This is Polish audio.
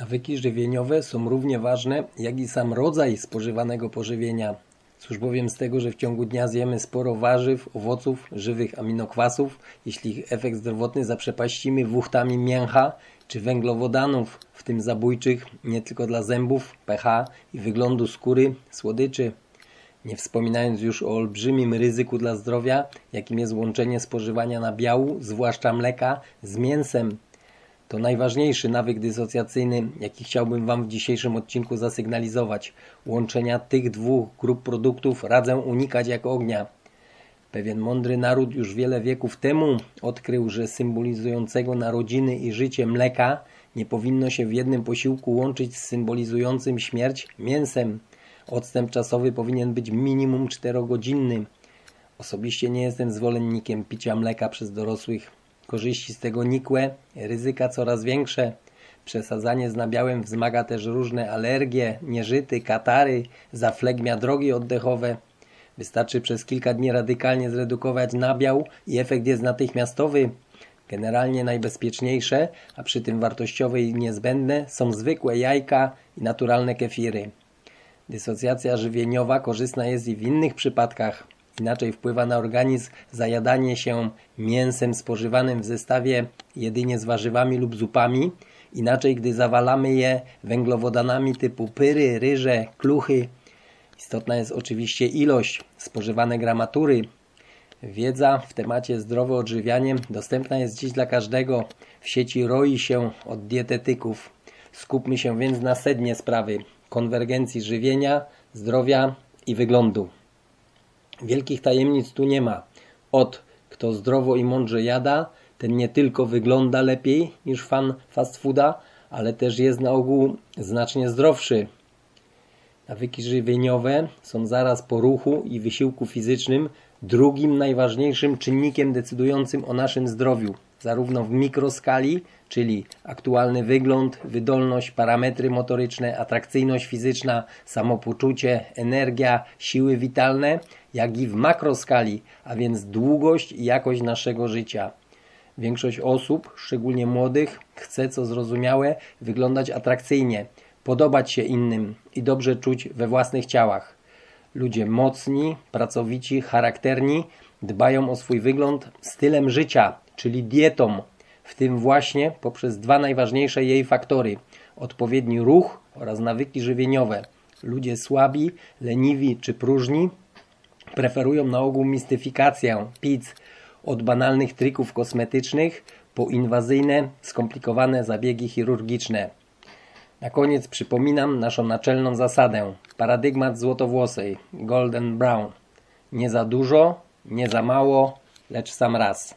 Nawyki żywieniowe są równie ważne, jak i sam rodzaj spożywanego pożywienia. Cóż bowiem z tego, że w ciągu dnia zjemy sporo warzyw, owoców, żywych aminokwasów, jeśli efekt zdrowotny zaprzepaścimy wuchtami mięcha czy węglowodanów, w tym zabójczych nie tylko dla zębów, pH i wyglądu skóry, słodyczy. Nie wspominając już o olbrzymim ryzyku dla zdrowia, jakim jest łączenie spożywania nabiału, zwłaszcza mleka, z mięsem. To najważniejszy nawyk dysocjacyjny, jaki chciałbym Wam w dzisiejszym odcinku zasygnalizować. Łączenia tych dwóch grup produktów radzę unikać jak ognia. Pewien mądry naród już wiele wieków temu odkrył, że symbolizującego narodziny i życie mleka nie powinno się w jednym posiłku łączyć z symbolizującym śmierć mięsem. Odstęp czasowy powinien być minimum 4-godzinny. Osobiście nie jestem zwolennikiem picia mleka przez dorosłych. Korzyści z tego nikłe, ryzyka coraz większe. Przesadzanie z nabiałem wzmaga też różne alergie, nieżyty, katary, zaflegmia drogi oddechowe. Wystarczy przez kilka dni radykalnie zredukować nabiał i efekt jest natychmiastowy. Generalnie najbezpieczniejsze, a przy tym wartościowe i niezbędne są zwykłe jajka i naturalne kefiry. Dysocjacja żywieniowa korzystna jest i w innych przypadkach. Inaczej wpływa na organizm zajadanie się mięsem spożywanym w zestawie jedynie z warzywami lub zupami. Inaczej, gdy zawalamy je węglowodanami typu pyry, ryże, kluchy. Istotna jest oczywiście ilość, spożywane gramatury. Wiedza w temacie zdrowe odżywianie dostępna jest dziś dla każdego. W sieci roi się od dietetyków. Skupmy się więc na sednie sprawy konwergencji żywienia, zdrowia i wyglądu. Wielkich tajemnic tu nie ma. Od kto zdrowo i mądrze jada, ten nie tylko wygląda lepiej niż fan fast fooda, ale też jest na ogół znacznie zdrowszy. Nawyki żywieniowe są zaraz po ruchu i wysiłku fizycznym drugim najważniejszym czynnikiem decydującym o naszym zdrowiu, zarówno w mikroskali, czyli aktualny wygląd, wydolność, parametry motoryczne, atrakcyjność fizyczna, samopoczucie, energia, siły witalne, jak i w makroskali, a więc długość i jakość naszego życia. Większość osób, szczególnie młodych, chce, co zrozumiałe, wyglądać atrakcyjnie, podobać się innym i dobrze czuć we własnych ciałach. Ludzie mocni, pracowici, charakterni dbają o swój wygląd stylem życia, czyli dietą, w tym właśnie poprzez dwa najważniejsze jej faktory: odpowiedni ruch oraz nawyki żywieniowe. Ludzie słabi, leniwi czy próżni preferują na ogół mistyfikację, pizz, od banalnych trików kosmetycznych po inwazyjne, skomplikowane zabiegi chirurgiczne. Na koniec przypominam naszą naczelną zasadę. Paradygmat złotowłosej, golden brown. Nie za dużo, nie za mało, lecz sam raz.